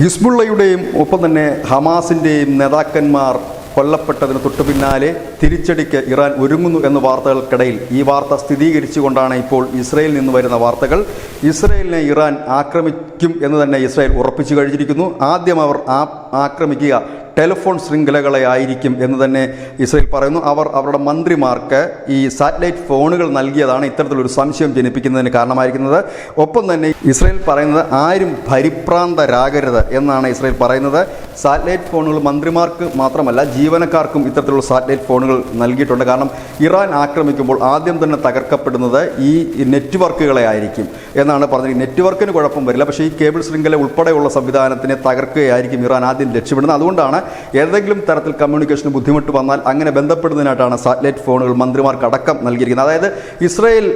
ഹിസ്ബുള്ളയുടെയും ഒപ്പം തന്നെ ഹമാസിന്റെയും നേതാക്കന്മാർ കൊല്ലപ്പെട്ടതിന് തൊട്ടു പിന്നാലെ തിരിച്ചടിക്ക് ഇറാൻ ഒരുങ്ങുന്നു എന്ന വാർത്തകൾക്കിടയിൽ ഈ വാർത്ത സ്ഥിരീകരിച്ചുകൊണ്ടാണ് ഇപ്പോൾ ഇസ്രയേലിൽ നിന്ന് വരുന്ന വാർത്തകൾ. ഇസ്രയേലിനെ ഇറാൻ ആക്രമിക്കും എന്ന് തന്നെ ഇസ്രായേൽ ഉറപ്പിച്ചു കഴിഞ്ഞിരിക്കുന്നു. ആദ്യം അവർ ആക്രമിക്കുക ടെലിഫോൺ ശൃംഖലകളെ ആയിരിക്കും എന്ന് തന്നെ ഇസ്രയേൽ പറയുന്നു. അവർ അവരുടെ മന്ത്രിമാർക്ക് ഈ സാറ്റലൈറ്റ് ഫോണുകൾ നൽകിയതാണ് ഇത്തരത്തിലൊരു സംശയം ജനിപ്പിക്കുന്നതിന് കാരണമായിരിക്കുന്നത്. ഒപ്പം തന്നെ ഇസ്രയേൽ പറയുന്നത് ആരും പരിഭ്രാന്തരാകരുത് എന്നാണ് ഇസ്രയേൽ പറയുന്നത്. സാറ്റലൈറ്റ് ഫോണുകൾ മന്ത്രിമാർക്ക് മാത്രമല്ല ജീവനക്കാർക്കും ഇത്തരത്തിലുള്ള സാറ്റലൈറ്റ് ഫോണുകൾ നൽകിയിട്ടുണ്ട്. കാരണം ഇറാൻ ആക്രമിക്കുമ്പോൾ ആദ്യം തന്നെ തകർക്കപ്പെടുന്നത് ഈ നെറ്റ്വർക്കുകളെ ആയിരിക്കും എന്നാണ് പറഞ്ഞത്. നെറ്റ്വർക്കിന് കുഴപ്പം വരില്ല. പക്ഷേ ഈ കേബിൾ ശൃംഖല ഉൾപ്പെടെയുള്ള സംവിധാനത്തിനെ തകർക്കുകയായിരിക്കും ഇറാൻ ആദ്യം ലക്ഷ്യമിടുന്നത്. അതുകൊണ്ടാണ് ഏതെങ്കിലും തരത്തിൽ കമ്മ്യൂണിക്കേഷന് ബുദ്ധിമുട്ട് വന്നാൽ അങ്ങനെ ബന്ധപ്പെടുന്നതിനായിട്ടാണ് സാറ്റലൈറ്റ് ഫോണുകൾ മന്ത്രിമാർക്ക് അടക്കം നൽകിയിരിക്കുന്നത്. അതായത് ഇസ്രയേൽ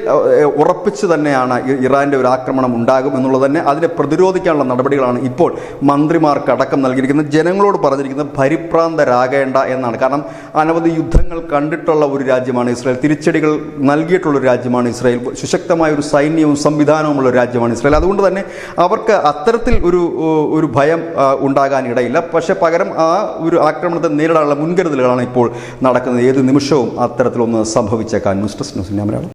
ഉറപ്പിച്ച് തന്നെയാണ് ഇറാന്റെ ഒരു ആക്രമണം ഉണ്ടാകും എന്നുള്ളത് തന്നെ അതിനെ പ്രതിരോധിക്കാനുള്ള നടപടികളാണ് ഇപ്പോൾ മന്ത്രിമാർക്ക് അടക്കം നൽകിയിരിക്കുന്നത്. ജനങ്ങളോട് പറഞ്ഞിരിക്കുന്നത് പരിഭ്രാന്തരാകേണ്ട എന്നാണ്. കാരണം അനവധി യുദ്ധങ്ങൾ കണ്ടിട്ടുള്ള ഒരു രാജ്യമാണ് ഇസ്രായേൽ. തിരിച്ചടികൾ നൽകിയിട്ടുള്ള ഒരു രാജ്യമാണ് ഇസ്രായേൽ. സുശക്തമായ ഒരു സൈന്യവും സംവിധാനവുമുള്ള ഒരു രാജ്യമാണ് ഇസ്രായേൽ. അതുകൊണ്ട് തന്നെ അവർക്ക് അത്തരത്തിൽ ഒരു ഒരു ഭയം ഉണ്ടാകാനിടയില്ല. പക്ഷേ പകരം ആ ഒരു ആക്രമണത്തെ നേരിടാനുള്ള മുൻകരുതലുകളാണ് ഇപ്പോൾ നടക്കുന്നത്. ഏത് നിമിഷവും അത്തരത്തിലൊന്ന് സംഭവിച്ചേക്കാൻ ഡെസ്ക് ന്യൂസ് മലയാളം.